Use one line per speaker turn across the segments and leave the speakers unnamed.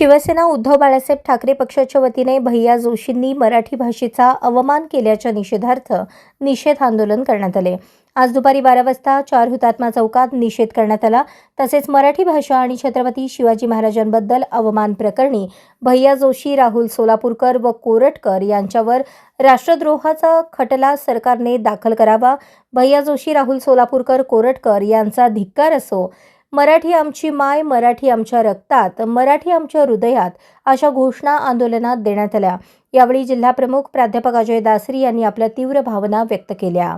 शिवसेना उद्धव बाळासाहेब ठाकरे पक्षाच्या वतीने भैया जोशींनी मराठी भाषेचा अवमान केल्याच्या निषेधार्थ निषेध आंदोलन करण्यात आले. आज दुपारी बारा वाजता चार हुतात्मा चौकात निषेध करण्यात आला. तसेच मराठी भाषा आणि छत्रपती शिवाजी महाराजांबद्दल अवमान प्रकरणी भैया जोशी राहुल सोलापूरकर व कोरटकर यांच्यावर राष्ट्रद्रोहाचा खटला सरकारने दाखल करावा. भैया जोशी राहुल सोलापूरकर कोरटकर यांचा धिक्कार असो मराठी आमची माय मराठी आमच्या रक्तात मराठी आमच्या हृदयात अशा घोषणा आंदोलनात देण्यात आल्या. यावेळी जिल्हाप्रमुख प्राध्यापक अजय दासरी यांनी आपल्या तीव्र भावना व्यक्त केल्या.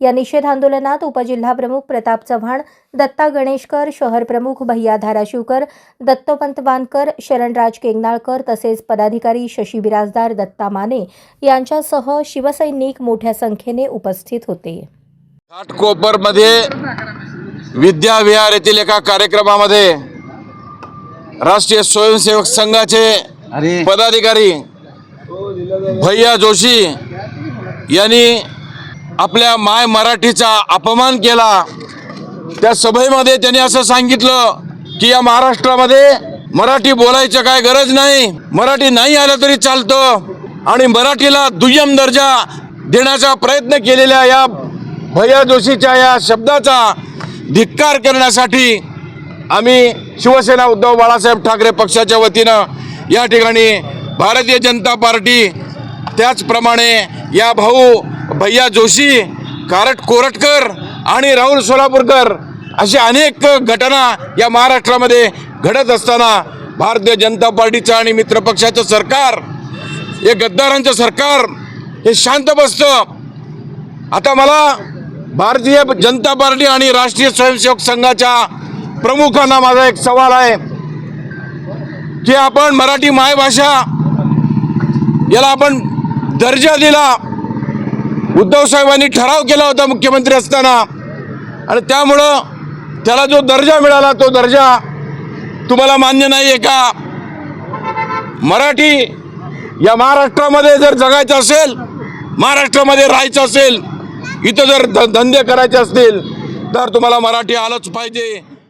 या निषेध आंदोलनात उपजिल्हाप्रमुख प्रताप चव्हाण दत्ता गणेशकर शहर प्रमुख भैया धाराशिवकर दत्तोपंत वानकर शरणराज केंगनाळकर तसेच पदाधिकारी शशी बिराजदार दत्ता माने यांच्यासह शिवसैनिक मोठ्या संख्येने उपस्थित होते.
घाटकोपरमध्ये विद्याविहार येथील एका कार्यक्रमामध्ये राष्ट्रीय स्वयंसेवक संघाचे पदाधिकारी भैया जोशी यांनी आपल्या माय मराठीचा अपमान केला. त्या सभेमध्ये त्यांनी असं सांगितलं की या महाराष्ट्रामध्ये मराठी बोलायचं काय गरज नाही. मराठी नाही आलं तरी चालतं आणि मराठीला दुय्यम दर्जा देण्याचा प्रयत्न केलेल्या या भैया जोशीच्या या शब्दाचा धिक्कार करण्यासाठी आम्ही शिवसेना उद्धव बाळासाहेब ठाकरे पक्षाच्या वतीनं या ठिकाणी भारतीय जनता पार्टी त्याचप्रमाणे या भाऊ भैया जोशी कारट कोरटकर आणि राहुल सोलापूरकर अशा अनेक घटना या महाराष्ट्रामध्ये घडत असताना भारतीय जनता पार्टीचं आणि मित्रपक्षाचं सरकार हे गद्दारांचं सरकार हे शांत बसतं आता मला भारतीय जनता पार्टी आणि राष्ट्रीय स्वयंसेवक संघाच्या प्रमुखांना माझा एक सवाल आहे की आपण मराठी मायभाषा याला आपण दर्जा दिला उद्धव साहेबांनी ठराव केला होता मुख्यमंत्री असताना आणि त्यामुळं त्याला जो दर्जा मिळाला तो दर्जा तुम्हाला मान्य नाही आहे का? मराठी या महाराष्ट्रामध्ये जर जगायचं असेल महाराष्ट्रामध्ये राहायचं असेल इथं जर धंदे करायचे असतील तर तुम्हाला मराठी आलंच पाहिजे.